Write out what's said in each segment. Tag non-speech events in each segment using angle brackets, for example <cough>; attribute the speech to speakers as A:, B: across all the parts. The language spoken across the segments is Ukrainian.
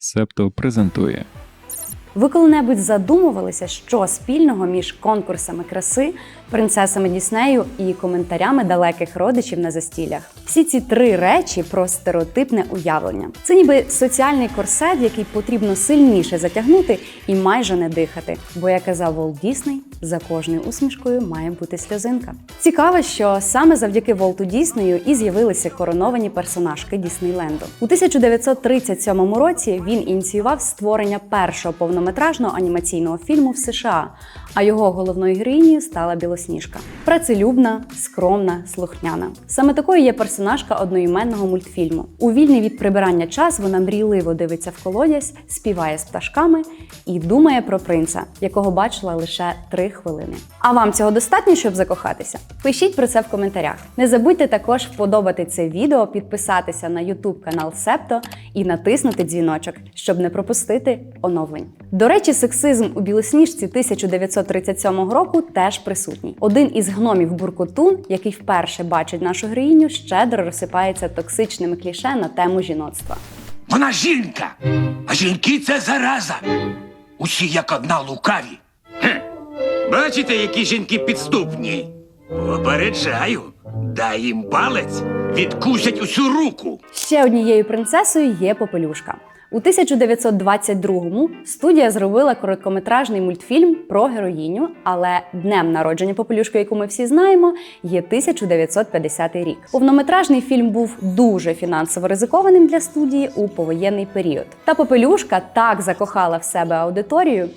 A: Септо презентує
B: Ви коли-небудь задумувалися, що спільного між конкурсами краси, принцесами Діснею і коментарями далеких родичів на застіллях? Всі ці три речі про стереотипне уявлення. Це ніби соціальний корсет, який потрібно сильніше затягнути і майже не дихати. Бо як казав Волт Дісней, за кожною усмішкою має бути сльозинка. Цікаво, що саме завдяки Волту Діснею і з'явилися короновані персонажки Діснейленду. У 1937 році він ініціював створення першого повнометражного анімаційного фільму в США. А його головною героїнею стала Білосніжка. Працелюбна, скромна, слухняна. Саме такою є персонажка одноіменного мультфільму. У вільний від прибирання час вона мрійливо дивиться в колодязь, співає з пташками і думає про принца, якого бачила лише три хвилини. А вам цього достатньо, щоб закохатися? Пишіть про це в коментарях. Не забудьте також вподобати це відео, підписатися на YouTube канал Септо і натиснути дзвіночок, щоб не пропустити оновлень. До речі, сексизм у білосніжці 1937 року теж присутній. Один із гномів Буркутун, який вперше бачить нашу героїню, щедро розсипається токсичними кліше на тему жіноцтва.
C: Вона жінка, а жінки це зараза. Усі як одна лукаві. Хе. Бачите, які жінки підступні? Попереджаю, дай їм палець, відкусять усю руку.
B: Ще однією принцесою є Попелюшка. У 1922-му студія зробила короткометражний мультфільм про героїню, але днем народження Попелюшки, яку ми всі знаємо, є 1950 рік. Повнометражний фільм був дуже фінансово ризикованим для студії у повоєнний період. Та Попелюшка так закохала в себе аудиторію.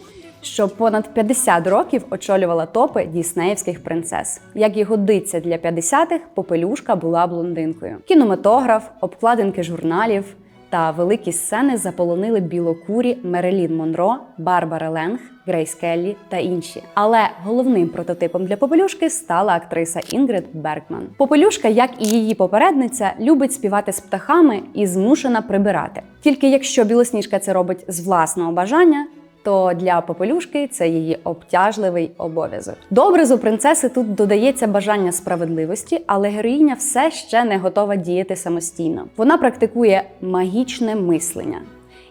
B: Що понад 50 років очолювала топи діснеївських принцес. Як і годиться для 50-х, попелюшка була блондинкою. Кінематограф, обкладинки журналів та великі сцени заполонили білокурі Мерелін Монро, Барбара Ленг, Грейс Келлі та інші. Але головним прототипом для попелюшки стала актриса Інгрид Бергман. Попелюшка, як і її попередниця, любить співати з птахами і змушена прибирати. Тільки якщо білосніжка це робить з власного бажання, то для попелюшки це її обтяжливий обов'язок. До образу принцеси тут додається бажання справедливості, але героїня все ще не готова діяти самостійно. Вона практикує магічне мислення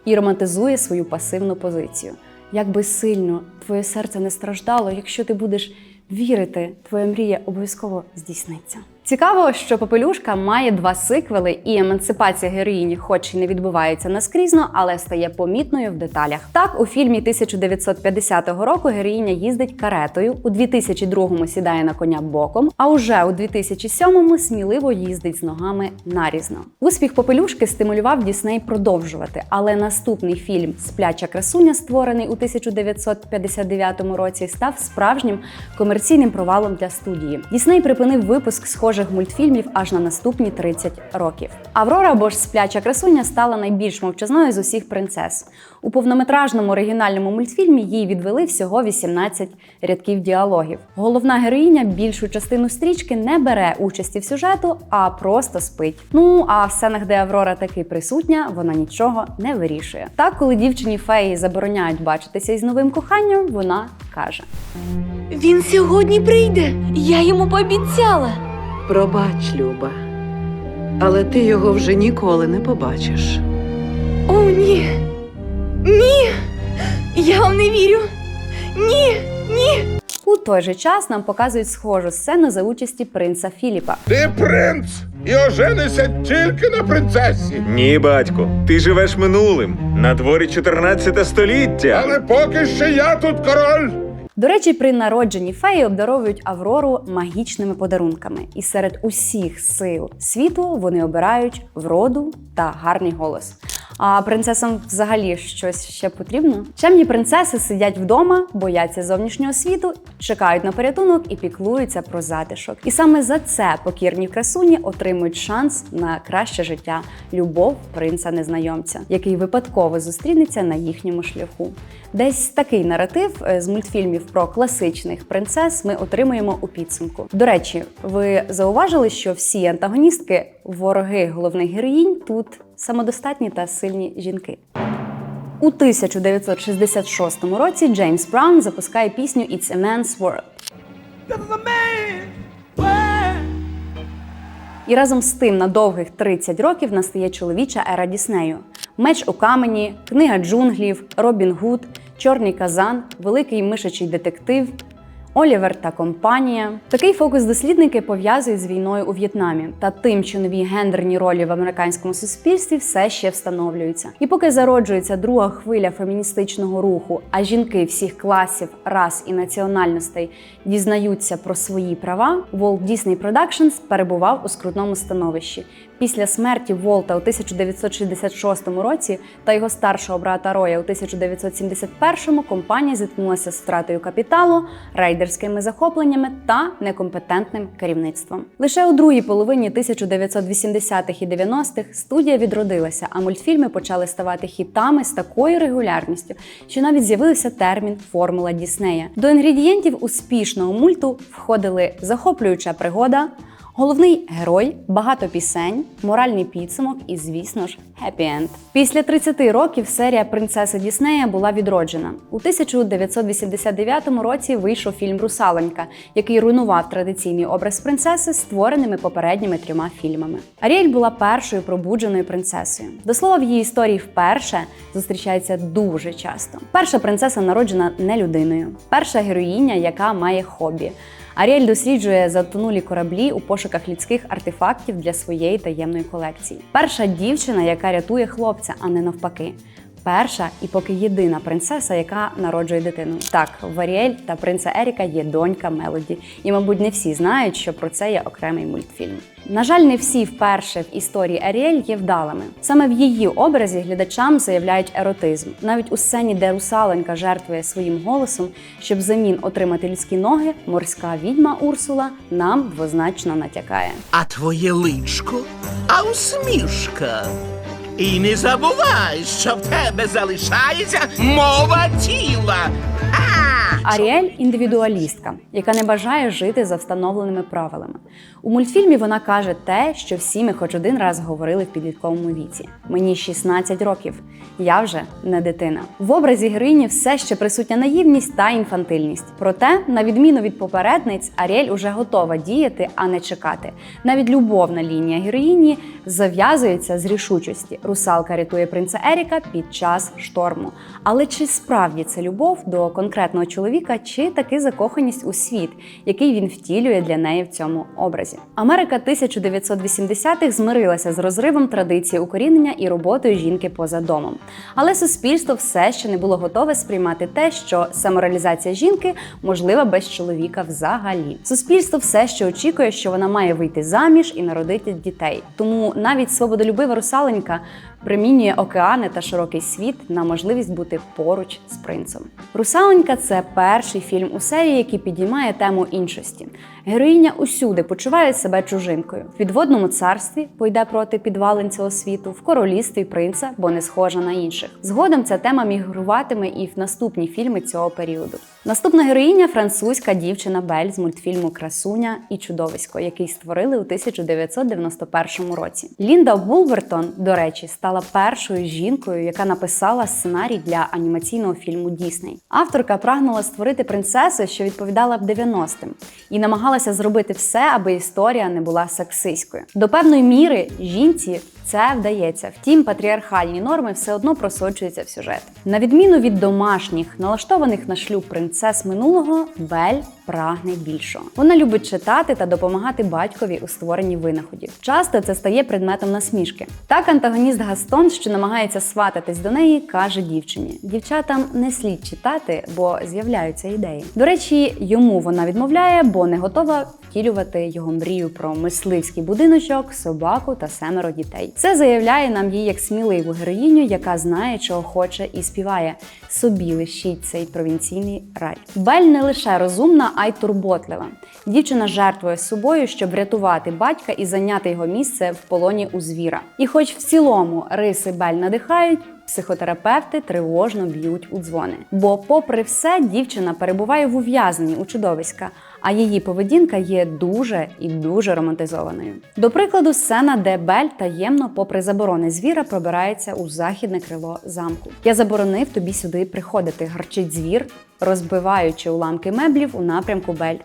B: і романтизує свою пасивну позицію. Як би сильно твоє серце не страждало, якщо ти будеш вірити, твоя мрія обов'язково здійсниться. Цікаво, що Попелюшка має два сиквели, і емансипація героїні, хоч і не відбувається наскрізно, але стає помітною в деталях. Так, у фільмі 1950 року героїня їздить каретою, у 2002-му сідає на коня боком, а уже у 2007-му сміливо їздить з ногами нарізно. Успіх Попелюшки стимулював Дісней продовжувати, але наступний фільм Спляча красуня, створений у 1959 році, став справжнім комерційним провалом для студії. Дісней припинив випуск схожих мультфільмів аж на наступні 30 років. Аврора або ж спляча красуня стала найбільш мовчазною з усіх принцес. У повнометражному оригінальному мультфільмі їй відвели всього 18 рядків діалогів. Головна героїня більшу частину стрічки не бере участі в сюжету, а просто спить. Ну а в сценах, де Аврора таки присутня, вона нічого не вирішує. Так, коли дівчині феї забороняють бачитися із новим коханням, вона каже:
D: Він сьогодні прийде. Я йому пообіцяла.
E: Пробач, Люба, але ти його вже ніколи не побачиш.
D: О, ні. Ні. Я вам не вірю. Ні, ні.
B: у той же час нам показують схожу сцену за участі принца Філіпа.
F: Ти принц і оженися тільки на принцесі.
G: Ні, батько, ти живеш минулим. На дворі 14 століття.
F: Але поки що я тут король.
B: До речі, при народженні феї обдаровують Аврору магічними подарунками, і серед усіх сил світу вони обирають вроду та гарний голос. А принцесам взагалі щось ще потрібно? Чемні принцеси сидять вдома, бояться зовнішнього світу, чекають на порятунок і піклуються про затишок. І саме за це покірні красуні отримують шанс на краще життя, любов принца незнайомця, який випадково зустрінеться на їхньому шляху. Десь такий наратив е, з мультфільмів про класичних принцес ми отримуємо у підсумку. До речі, ви зауважили, що всі антагоністки, вороги головних героїнь, тут самодостатні та сильні жінки. У 1966 році Джеймс Браун запускає пісню «It's a Man's World». І разом з тим на довгих 30 років настає чоловіча ера Діснею. Меч у камені, Книга джунглів, Робін Гуд, Чорний казан, Великий мишачий детектив. Олівер та компанія. Такий фокус дослідники пов'язують з війною у В'єтнамі та тим, що нові гендерні ролі в американському суспільстві все ще встановлюються. І поки зароджується друга хвиля феміністичного руху, а жінки всіх класів, рас і національностей дізнаються про свої права, Walt Disney Productions перебував у скрутному становищі. Після смерті Волта у 1966 році та його старшого брата Роя у 1971 компанія зіткнулася з втратою капіталу, рейдерськими захопленнями та некомпетентним керівництвом. Лише у другій половині 1980-х і 90-х студія відродилася, а мультфільми почали ставати хітами з такою регулярністю, що навіть з'явився термін формула Діснея. До інгредієнтів успішного мульту входили захоплююча пригода. Головний герой, багато пісень, моральний підсумок і, звісно ж, хеппі-енд. Після 30 років серія Принцеси Діснея була відроджена. У 1989 році вийшов фільм Русалонька, який руйнував традиційний образ принцеси, створеними попередніми трьома фільмами. Аріель була першою пробудженою принцесою. До слова, в її історії вперше зустрічається дуже часто. Перша принцеса народжена не людиною, перша героїня, яка має хобі. Аріель досліджує затонулі кораблі у пошуках людських артефактів для своєї таємної колекції. Перша дівчина, яка рятує хлопця, а не навпаки. Перша і поки єдина принцеса, яка народжує дитину. Так, в Аріель та принца Еріка є донька Мелоді, і, мабуть, не всі знають, що про це є окремий мультфільм. На жаль, не всі вперше в історії Аріель є вдалими. Саме в її образі глядачам заявляють еротизм. Навіть у сцені, де русаленька жертвує своїм голосом, щоб взамін отримати людські ноги, морська відьма Урсула нам двозначно натякає.
A: А твоє личко, а усмішка. І не забувай, що в тебе залишається мова тіла.
B: Аріель індивідуалістка, яка не бажає жити за встановленими правилами. У мультфільмі вона каже те, що всі ми хоч один раз говорили в підлітковому віці. Мені 16 років, я вже не дитина. В образі героїні все ще присутня наївність та інфантильність. Проте, на відміну від попередниць, Аріель уже готова діяти, а не чекати. Навіть любовна лінія героїні зав'язується з рішучості. Русалка рятує принца Еріка під час шторму. Але чи справді це любов до конкретного чоловіка, чи таки закоханість у світ, який він втілює для неї в цьому образі? Америка 1980-х змирилася з розривом традиції укорінення і роботою жінки поза домом. Але суспільство все ще не було готове сприймати те, що самореалізація жінки можлива без чоловіка взагалі. Суспільство все ще очікує, що вона має вийти заміж і народити дітей. Тому навіть свободолюбива русаленька примінює океани та широкий світ на можливість бути поруч з принцем. Русаленька це перший фільм у серії, який підіймає тему іншості. Героїня усюди почуває себе чужинкою. В підводному царстві пойде проти підвалин цього світу, в королівстві принца, бо не схожа на інших. Згодом ця тема мігруватиме і в наступні фільми цього періоду. Наступна героїня французька дівчина Бель з мультфільму Красуня і чудовисько, який створили у 1991 році. Лінда Вулвертон, до речі, стала першою жінкою, яка написала сценарій для анімаційного фільму Дісней. Авторка прагнула створити принцесу, що відповідала б 90-м, і намагалася зробити все, аби історія не була сексистською. До певної міри жінці це вдається. Втім, патріархальні норми все одно просочуються в сюжет. На відміну від домашніх, налаштованих на шлюб принцес минулого, Бель прагне більшого. Вона любить читати та допомагати батькові у створенні винаходів. Часто це стає предметом насмішки. Так, антагоніст Гастон, що намагається свататись до неї, каже дівчині: дівчатам не слід читати, бо з'являються ідеї. До речі, йому вона відмовляє, бо не готова втілювати його мрію про мисливський будиночок, собаку та семеро дітей. Це заявляє нам її як сміливу героїню, яка знає, чого хоче, і співає собі лишіть цей провінційний рай. Бель не лише розумна, а й турботлива. Дівчина жертвує собою, щоб врятувати батька і зайняти його місце в полоні у звіра. І, хоч в цілому риси Бель надихають. Психотерапевти тривожно б'ють у дзвони. Бо, попри все, дівчина перебуває в ув'язненні у чудовиська, а її поведінка є дуже і дуже романтизованою. До прикладу, сцена, де Бель таємно, попри заборони звіра, пробирається у західне крило замку. Я заборонив тобі сюди приходити, гарчить звір. Розбиваючи уламки меблів у напрямку Бель.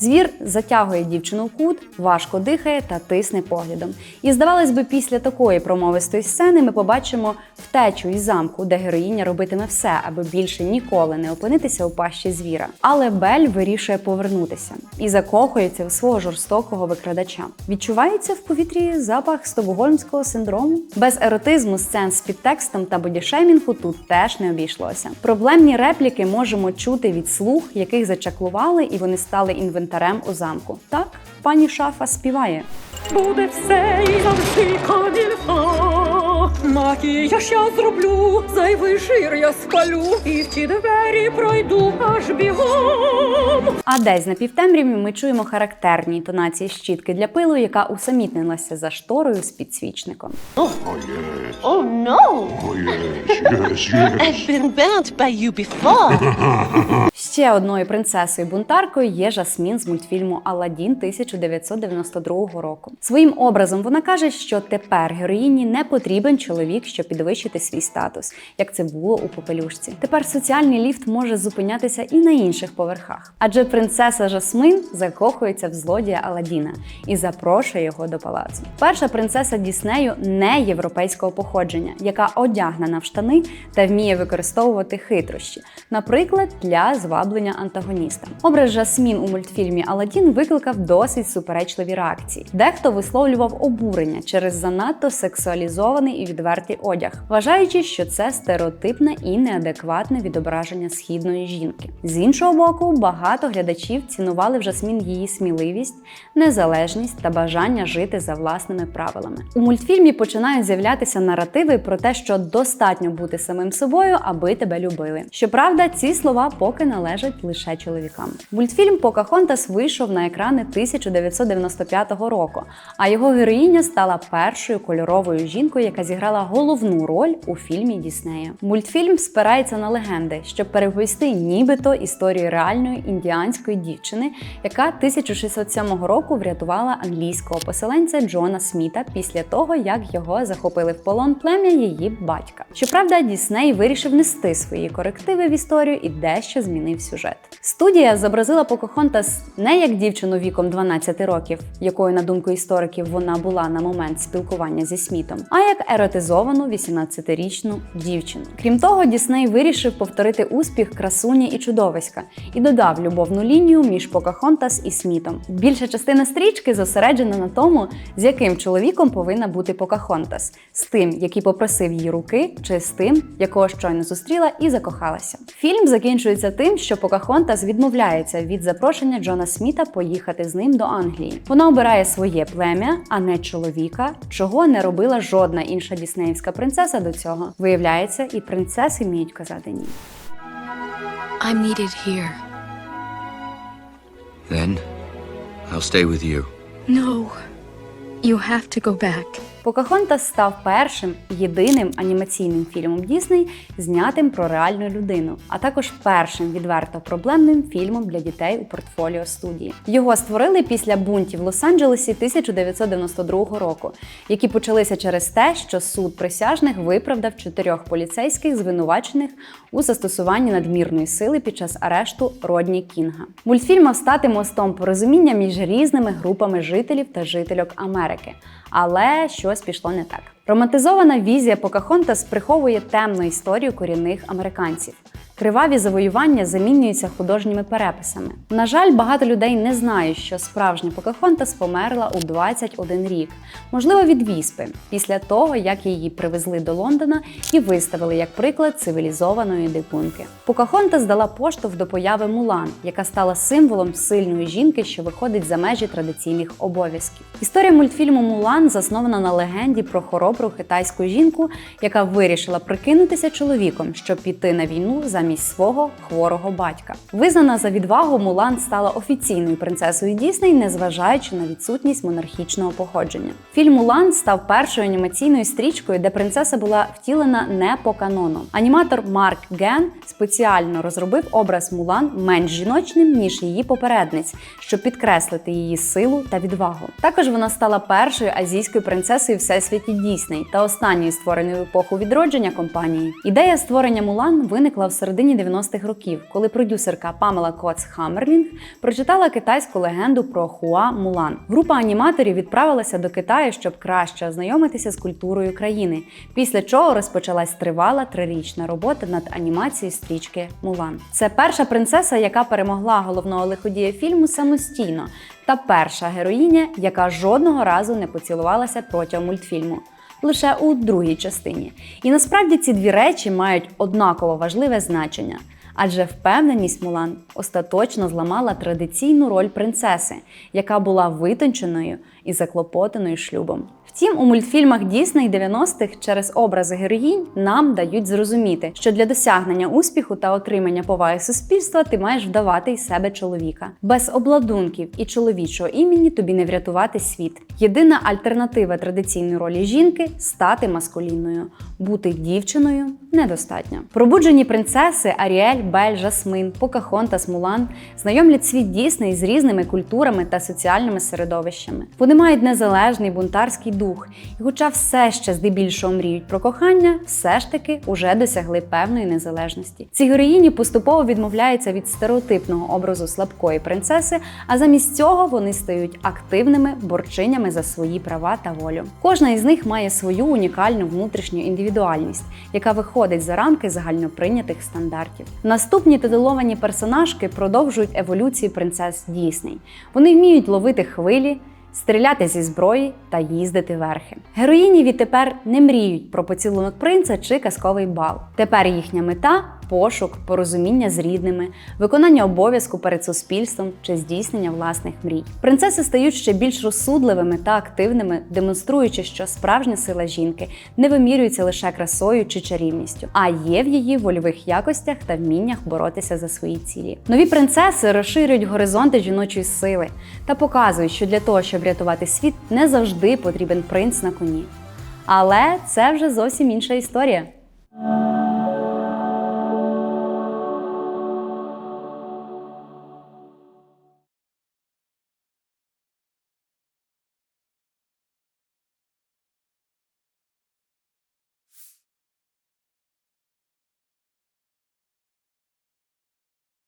B: Звір затягує дівчину в кут, важко дихає та тисне поглядом. І здавалось би, після такої промовистої сцени ми побачимо втечу із замку, де героїня робитиме все, аби більше ніколи не опинитися у пащі звіра. Але Бель вирішує повернутися і закохується в свого жорстокого викрадача. Відчувається в повітрі запах стокгольмського синдрому. Без еротизму, сцен з підтекстом та бодішеймінгу тут теж не обійшлося. Проблемні репліки можемо чути від слух, яких зачаклували, і вони стали інвентарем у замку. Так, пані Шафа співає.
H: Буде все і завжди камільфо. Макіяж я зроблю, зайвий жир я спалю, і в ті двері пройду аж бігом.
B: А десь на півтемряві ми чуємо характерні інтонації щітки для пилу, яка усамітнилася за шторою з підсвічником.
I: Oh no! I've been burnt by you before. <laughs>
B: Ще одною принцесою бунтаркою є Жасмін з мультфільму Аладдін 1992 року. Своїм образом вона каже, що тепер героїні не потрібен чоловік, щоб підвищити свій статус, як це було у попелюшці. Тепер соціальний ліфт може зупинятися і на інших поверхах, адже принцеса Жасмин закохується в злодія Аладдіна і запрошує його до палацу. Перша принцеса Діснею не європейського походження, яка одягнена в штани та вміє використовувати хитрощі, наприклад, для зваблення антагоніста. Образ Жасмін у мультфільмі Аладдін викликав досить суперечливі реакції. Дехто висловлював обурення через занадто сексуалізований і відвертий одяг, вважаючи, що це стереотипне і неадекватне відображення східної жінки. З іншого боку, багато глядачів цінували в Жасмін її сміливість, незалежність та бажання жити за власними правилами. У мультфільмі починають з'являтися наративи про те, що достатньо бути самим собою, аби тебе любили. Щоправда, ці слова поки належать лише чоловікам. Мультфільм Покахонтас вийшов на екрани 1995 року, а його героїня стала першою кольоровою жінкою, яка зіграла головну роль у фільмі Діснея. Мультфільм спирається на легенди, щоб переповісти нібито історію реальної індіанської дівчини, яка 1607 року врятувала англійського поселенця Джона Сміта після того, як його захопили в полон плем'я її батька. Щоправда, Дісней вирішив нести свої корективи в історію і дещо змінив сюжет. Студія зобразила Покахонтас не як дівчину віком 12 років, якою, на думку істориків, вона була на момент спілкування зі Смітом, а як еротизовану 18-річну дівчину. Крім того, Дісней вирішив повторити успіх красуні і чудовиська і додав любовну лінію між Покахонтас і Смітом. Більша частина стрічки зосереджена на тому, з яким чоловіком повинна бути Покахонтас, з тим, який попросив її руки, чи з тим, якого щойно зустріла і закохалася. Фільм закінчується тим, що Покахонтас відмовляється від запрошення Джона Сміта поїхати з ним до Англії. Вона обирає своє плем'я, а не чоловіка, чого не робила жодна інша діснеївська принцеса до цього. Виявляється, і принцеси вміють казати ні.
D: I'm needed here.
J: Then I'll stay with you.
D: No. You have to go back.
B: Покахонтас став першим єдиним анімаційним фільмом Дісней, знятим про реальну людину, а також першим відверто проблемним фільмом для дітей у портфоліо студії. Його створили після бунтів в Лос-Анджелесі 1992 року, які почалися через те, що суд присяжних виправдав чотирьох поліцейських, звинувачених у застосуванні надмірної сили під час арешту Родні Кінга. Мультфільм мав стати мостом порозуміння між різними групами жителів та жительок Америки. Але щось пішло не так. Романтизована візія Покахонтас приховує темну історію корінних американців. Криваві завоювання замінюються художніми переписами. На жаль, багато людей не знають, що справжня Покахонтас померла у 21 рік, можливо, від віспи, після того, як її привезли до Лондона і виставили як приклад цивілізованої дикунки. Покахонтас дала поштовх до появи Мулан, яка стала символом сильної жінки, що виходить за межі традиційних обов'язків. Історія мультфільму Мулан заснована на легенді про хоробру китайську жінку, яка вирішила прикинутися чоловіком, щоб піти на війну замість свого хворого батька. Визнана за відвагу, Мулан стала офіційною принцесою Дісней, незважаючи на відсутність монархічного походження. Фільм Мулан став першою анімаційною стрічкою, де принцеса була втілена не по канону. Аніматор Марк Ген спеціально розробив образ Мулан менш жіночним ніж її попередниць, щоб підкреслити її силу та відвагу. Також вона стала першою азійською принцесою всесвіті Дісней та останньою створеною в епоху відродження компанії. Ідея створення Мулан виникла в середині середині 90-х років, коли продюсерка Памела Коц Хаммерлінг прочитала китайську легенду про Хуа Мулан. Група аніматорів відправилася до Китаю, щоб краще ознайомитися з культурою країни. Після чого розпочалась тривала трирічна робота над анімацією стрічки Мулан. Це перша принцеса, яка перемогла головного лиходія фільму самостійно, та перша героїня, яка жодного разу не поцілувалася протягом мультфільму. Лише у другій частині. І насправді ці дві речі мають однаково важливе значення. Адже впевненість Мулан остаточно зламала традиційну роль принцеси, яка була витонченою і заклопотаною шлюбом. Втім, у мультфільмах Дісней 90-х через образи героїнь нам дають зрозуміти, що для досягнення успіху та отримання поваги суспільства ти маєш вдавати із себе чоловіка. Без обладунків і чоловічого імені тобі не врятувати світ. Єдина альтернатива традиційної ролі жінки стати маскулінною, бути дівчиною недостатньо. Пробуджені принцеси Аріель, Бель, Жасмин, Покахонтас, Мулан знайомлять світ Дісней з різними культурами та соціальними середовищами. Вони мають незалежний бунтарський дух, і хоча все ще здебільшого мріють про кохання, все ж таки уже досягли певної незалежності. Ці героїні поступово відмовляються від стереотипного образу слабкої принцеси, а замість цього вони стають активними борчинями за свої права та волю. Кожна із них має свою унікальну внутрішню індивідуальність, яка виходить за рамки загальноприйнятих стандартів. Наступні титуловані персонажки продовжують еволюцію принцес Дісней. Вони вміють ловити хвилі. Стріляти зі зброї та їздити верхи. Героїні відтепер не мріють про поцілунок принца чи казковий бал. Тепер їхня мета пошук, порозуміння з рідними, виконання обов'язку перед суспільством чи здійснення власних мрій. Принцеси стають ще більш розсудливими та активними, демонструючи, що справжня сила жінки не вимірюється лише красою чи чарівністю, а є в її вольових якостях та вміннях боротися за свої цілі. Нові принцеси розширюють горизонти жіночої сили та показують, що для того, щоб щоб рятувати світ, не завжди потрібен принц на коні. Але це вже зовсім інша історія.